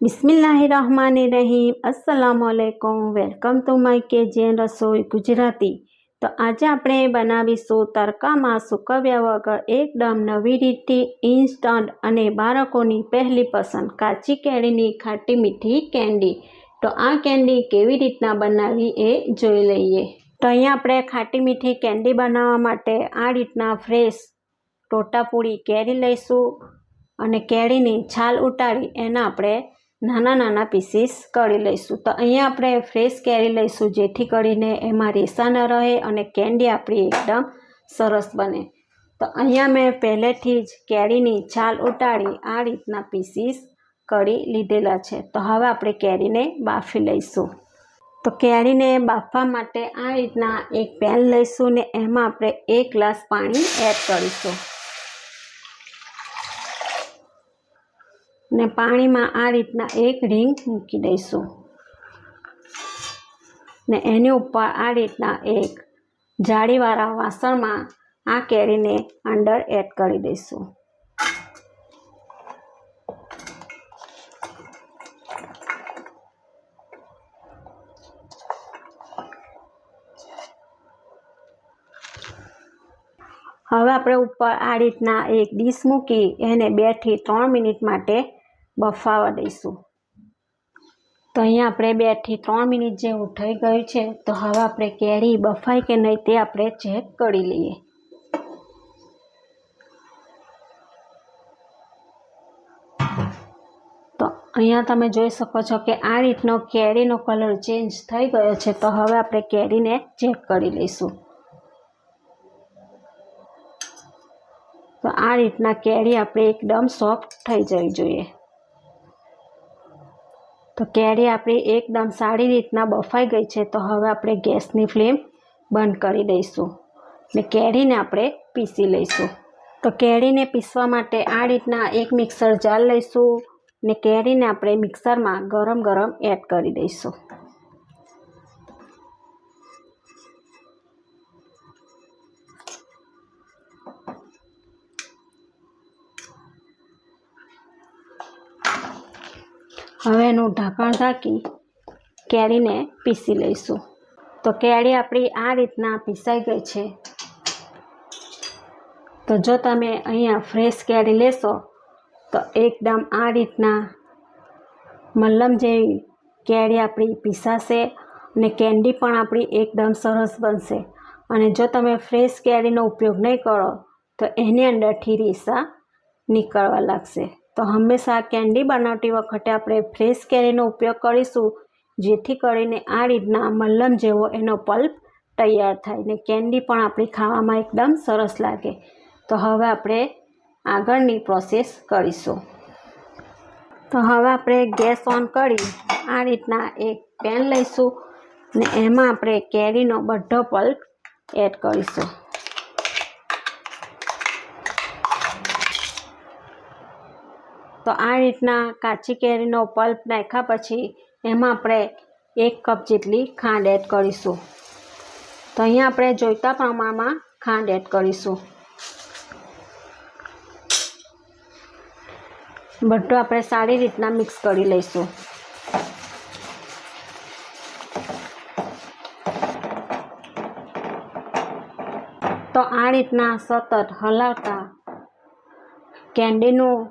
બિસ્મિલ્લાહિર્રહમાનિર્રહીમ. અસલામ આલેકુમ welcome to my KGN રસોઈ ગુજરાતી. તો આજે આપણે બનાવીશું તડકામાં સુકવ્યા વગર એકદમ નવી રીતથી ઇન્સ્ટન્ટ અને બાળકોની પહેલી પસંદ કાચી કેરીની ખાટી મીઠી કેન્ડી. તો આ કેન્ડી કેવી રીતના બનાવવી એ જોઈ લઈએ. તો અહીંયા આપણે ખાટી મીઠી કેન્ડી બનાવવા માટે આ રીતના ફ્રેશ ટોટાપૂરી કેરી લઈશું અને કેરીની છાલ ઉતારી એના આપણે નાના નાના પીસીસ કરી લઈશું. તો અહીંયા આપણે ફ્રેશ કેરી લઈશું, જેથી કરીને એમાં રેસા ન રહે અને કેન્ડી આપણી એકદમ સરસ બને. તો અહીંયા મેં પહેલેથી જ કેરીની છાલ ઉટાડી આ રીતના પીસીસ કરી લીધેલા છે. તો હવે આપણે કેરીને બાફી લઈશું. તો કેરીને બાફવા માટે આ રીતના એક પેન લઈશું ને એમાં આપણે એક ગ્લાસ પાણી એડ કરીશું. ને પાણીમાં આ રીતના એક રીંગ મૂકી દઈશું. ને એની ઉપર આ રીતના એક જાળીવાળા વાસણમાં આ કેરીને અંદર એડ કરી દઈશું. હવે આપણે ઉપર આ રીતના એક ડીશ મૂકી એને બેથી ત્રણ મિનિટ માટે બફાવા દઈશું. તો અહીંયા આપણે બેથી ત્રણ મિનિટ જેવું થઈ ગયું છે, તો હવે આપણે કેરી બફાય કે નહીં તે આપણે ચેક કરી લઈએ. તો અહીંયા તમે જોઈ શકો છો કે આ રીતનો કેરીનો કલર ચેન્જ થઈ ગયો છે, તો હવે આપણે કેરીને ચેક કરી લઈશું. તો આ રીતના કેરી આપણે એકદમ સોફ્ટ થઈ જવી જોઈએ. તો કેરી આપણી એકદમ સારી રીતના બફાઈ ગઈ છે, તો હવે આપણે ગેસની ફ્લેમ બંધ કરી દઈશું ને કેરીને આપણે પીસી લઈશું. તો કેરીને પીસવા માટે આ રીતના એક મિક્સર જાર લઈશું ને કેરીને આપણે મિક્સરમાં ગરમ ગરમ એડ કરી દઈશું. હવે એનું ઢાંકણ ઢાંકી કેરીને પીસી લઈશું. તો કેરી આપણી આ રીતના પીસાઈ ગઈ છે. તો જો તમે અહીંયા ફ્રેશ કેરી લેશો, તો એકદમ આ રીતના મલ્લમ જેવી કેરી આપણી પીસાશે અને કેન્ડી પણ આપણી એકદમ સરસ બનશે. અને જો તમે ફ્રેશ કેરીનો ઉપયોગ નહીં કરો, તો એની અંદરથી રીસા નીકળવા લાગશે. તો હંમેશા કેન્ડી બનાવતી વખતે આપણે ફ્રેશ કેરીનો ઉપયોગ કરીશું, જેથી કરીને આ રીતના મલ્લમ જેવો એનો પલ્પ તૈયાર થાય ને કેન્ડી પણ આપણી ખાવામાં એકદમ સરસ લાગે. તો હવે આપણે આગળની પ્રોસેસ કરીશું. તો હવે આપણે ગેસ ઓન કરી આ રીતના એક પેન લઈશું ને એમાં આપણે કેરીનો બધો પલ્પ એડ કરીશું. તો આ રીતના કાચી કેરીનો પલ્પ નાખ્યા પછી એમાં આપણે એક કપ જેટલી ખાંડ એડ કરીશું. તો અહીંયા આપણે જોઈતા પ્રમાણમાં ખાંડ એડ કરીશું. બધું આપણે સારી રીતના મિક્સ કરી લઈશું. તો આ રીતના સતત હલાવતા કેન્ડીનું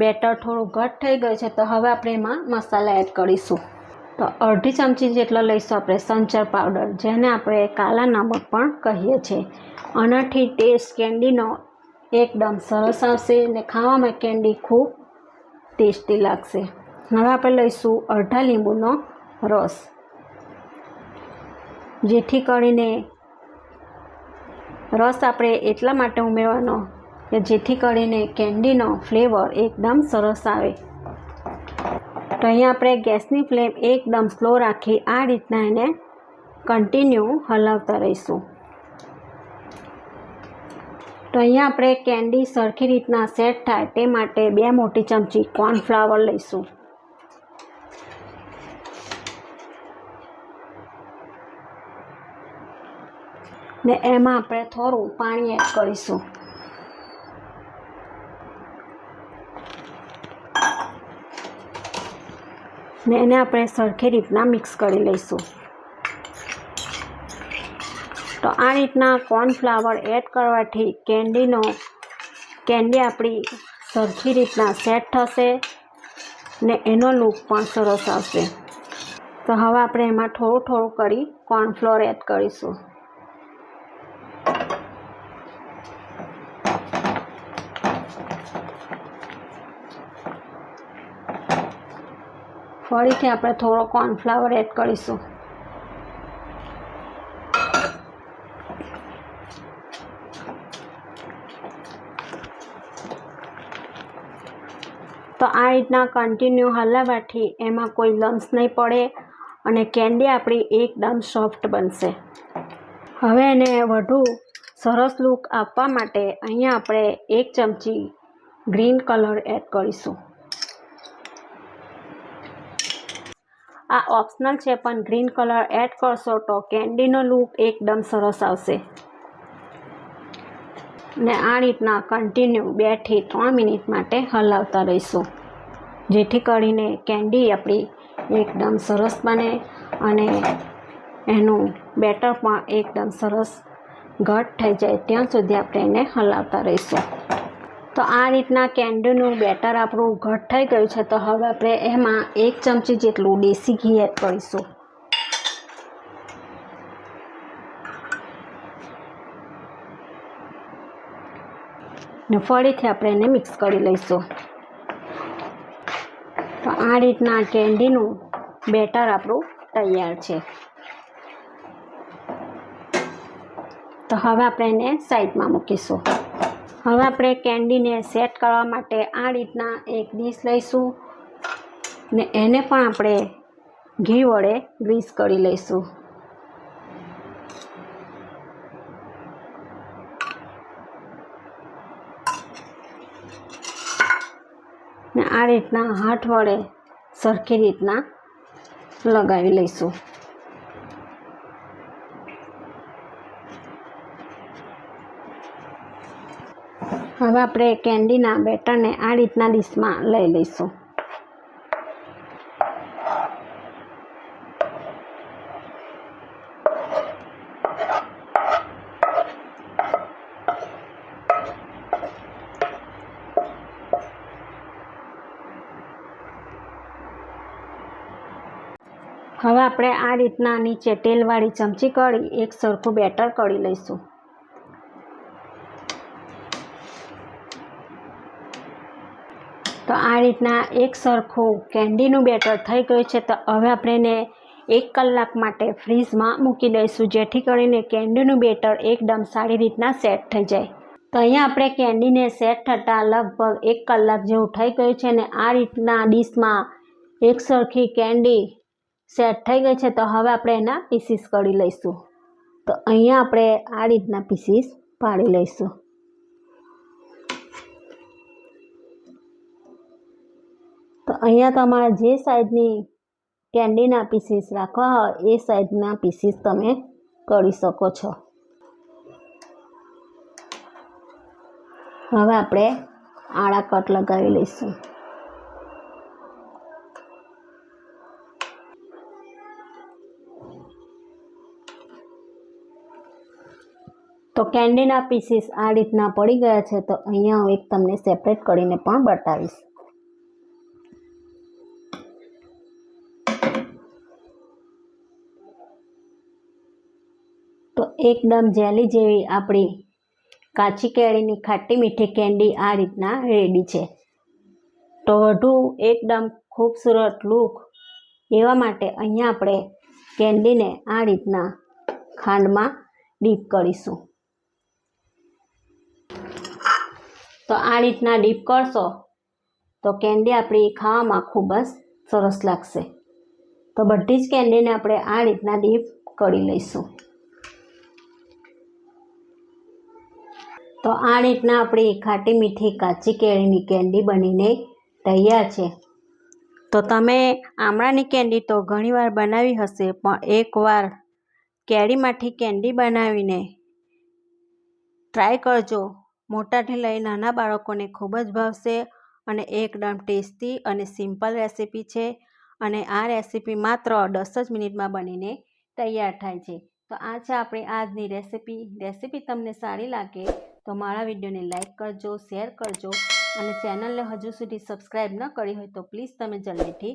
બેટર થોડું ઘટ થઈ ગયું છે, તો હવે આપણે એમાં મસાલા એડ કરીશું. તો અડધી ચમચી જેટલો લઈશું આપણે સંચર પાવડર, જેને આપણે કાલા નમક પણ કહીએ છીએ. આનાથી ટેસ્ટ કેન્ડીનો એકદમ સરસ આવશે ને ખાવામાં કેન્ડી ખૂબ ટેસ્ટી લાગશે. હવે આપણે લઈશું અડધા લીંબુનો રસ, જેથી કરીને રસ આપણે એટલા માટે ઉમેરવાનો કે જેથી કરીને કેન્ડીનો ફ્લેવર એકદમ સરસ આવે. તો અહીંયા આપણે ગેસની ફ્લેમ એકદમ સ્લો રાખી આ રીતના એને કન્ટિન્યુ હલાવતા રહીશું. તો અહીંયા આપણે કેન્ડી સરખી રીતના સેટ થાય તે માટે બે મોટી ચમચી કોર્નફ્લાવર લઈશું. ને એમાં આપણે થોડું પાણી એડ કરીશું. ને એને આપણે સરખી રીતના મિક્સ કરી લઈશું. તો આ રીતના કોર્નફ્લાવર એડ કરવાથી કેન્ડીનો કેન્ડી આપણી સરખી રીતના સેટ થશે ને એનો લુક પણ સરસ આવશે. તો હવે આપણે એમાં થોડું થોડું કરી કોર્નફ્લોર એડ કરીશું. ફરીથી આપણે થોડો કોર્નફ્લાવર એડ કરીશું. તો આ રીતના કન્ટિન્યુ હલાવવાથી એમાં કોઈ લમ્સ નહીં પડે અને કેન્ડી આપણી એકદમ સોફ્ટ બનશે. હવે એને વધુ સરસ લુક આપવા માટે અહીંયા આપણે એક ચમચી ગ્રીન કલર એડ કરીશું. આ ઓપ્શનલ છે, પણ ગ્રીન કલર એડ કરશો તો કેન્ડીનો લુક એકદમ સરસ આવશે. ને આ રીતના કન્ટિન્યુ બેથી ત્રણ મિનિટ માટે હલાવતા રહીશું. જેથી કરીને કેન્ડી આપણી એકદમ સરસ બને અને એનું બેટર પણ એકદમ સરસ ઘટ થઈ જાય. ત્યાં સુધી આપણે એને હલાવતા રહીશું. તો આ રીતના કેન્ડીનું બેટર આપણું ઘટ થઈ ગયું છે. તો હવે આપણે એમાં એક ચમચી જેટલું દેશી ઘી એડ કરીશું. ને ફરીથી આપણે એને મિક્સ કરી લઈશું. તો આ રીતના કેન્ડીનું બેટર આપણું તૈયાર છે. તો હવે આપણે એને સાઈડમાં મૂકીશું. હવે આપણે કેન્ડીને સેટ કરવા માટે આ રીતના એક ડીશ લઈશું ને એને પણ આપણે ઘી વડે ગ્રીસ કરી લઈશું. ને આ રીતના હાથ વડે સરખી રીતના લગાવી લઈશું. હવે આપણે કેન્ડીના બેટરને આ રીતના ડીશમાં લઈ લઈશું. હવે આપણે આ રીતના નીચે તેલવાળી ચમચી કરી એક સરખું બેટર કરી લઈશું. તો આ રીતના એક સરખું કેન્ડીનું બેટર થઈ ગયું છે. તો હવે આપણે એને એક કલાક માટે ફ્રીઝમાં મૂકી દઈશું, જેથી કરીને કેન્ડીનું બેટર એકદમ સારી રીતના સેટ થઈ જાય. તો અહીંયા આપણે કેન્ડીને સેટ થતાં લગભગ એક કલાક જેવું થઈ ગયું છે ને આ રીતના ડીશમાં એક સરખી કેન્ડી સેટ થઈ ગઈ છે. તો હવે આપણે એના પીસીસ કરી લઈશું. તો અહીંયા આપણે આ રીતના પીસીસ પાડી લઈશું. તો અહીંયા તમારે જે સાઈઝની કેન્ડીના પીસીસ રાખવા હોય, એ સાઈઝના પીસીસ તમે કરી શકો છો. હવે આપણે આડા કટ લગાવી લઈશું. તો કેન્ડીના પીસીસ આ રીતના પડી ગયા છે, તો અહીંયા હું એક તમને સેપરેટ કરીને પણ બતાવીશ. તો એકદમ જેલી જેવી આપણી કાચી કેળીની ખાટી મીઠી કેન્ડી આ રીતના રેડી છે. તો વધુ એકદમ ખૂબસૂરત લુક એવા માટે અહીંયા આપણે કેન્ડીને આ રીતના ખાંડમાં ડીપ કરીશું. તો આ રીતના ડીપ કરશો તો કેન્ડી આપણી ખાવામાં ખૂબ જ સરસ લાગશે. તો બધી જ કેન્ડીને આપણે આ રીતના ડીપ કરી લઈશું. તો આ રીતના આપણી ખાટી મીઠી કાચી કેળીની કેન્ડી બનીને તૈયાર છે. તો તમે આમળાની કેન્ડી તો ઘણીવાર બનાવી હશે, પણ એકવાર કેળીમાંથી કેન્ડી બનાવીને ટ્રાય કરજો. મોટાથી લઈ નાના બાળકોને ખૂબ જ ભાવશે અને એકદમ ટેસ્ટી અને સિમ્પલ રેસીપી છે અને આ રેસીપી માત્ર દસ જ મિનિટમાં બનીને તૈયાર થાય છે. તો આ છે આપણી આજની રેસીપી. રેસીપી તમને સારી લાગે તો મારા વિડીયોને લાઇક કરજો, શેર કરજો અને ચેનલને હજુ સુધી સબસ્ક્રાઈબ ન કરી હોય તો પ્લીઝ તમે જલ્દીથી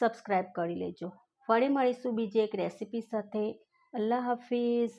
સબસ્ક્રાઈબ કરી લેજો. ફરી મળીશું બીજી એક રેસીપી સાથે. અલ્લાહ હાફિઝ.